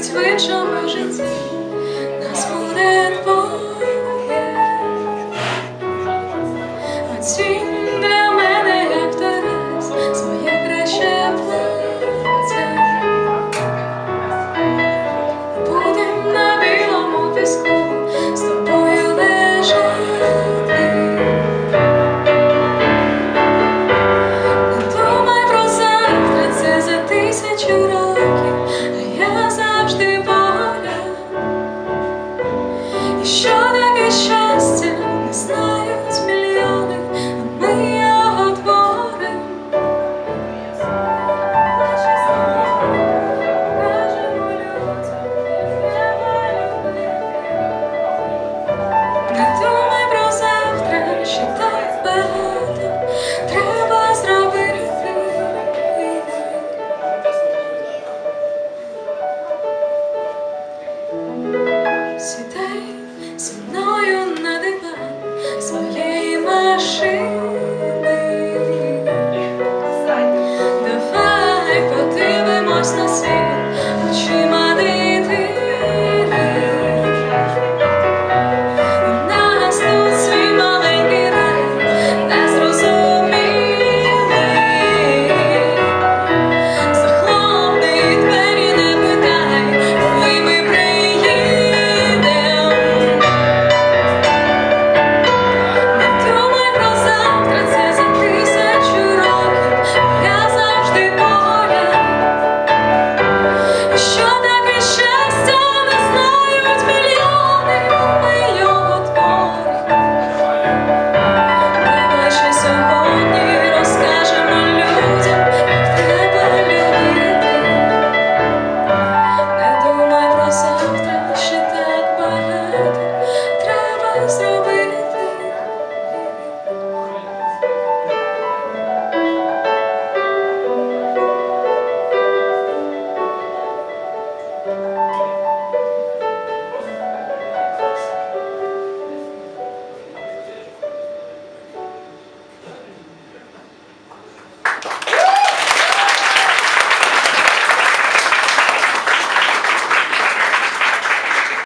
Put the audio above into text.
Місяць житті, нас буде двоє. Для мене, як Тарас, своє краще плаття. Будем на білому піску з тобою лежати. Думай про завтра, це за тисячу років. Що таке щастя, не знають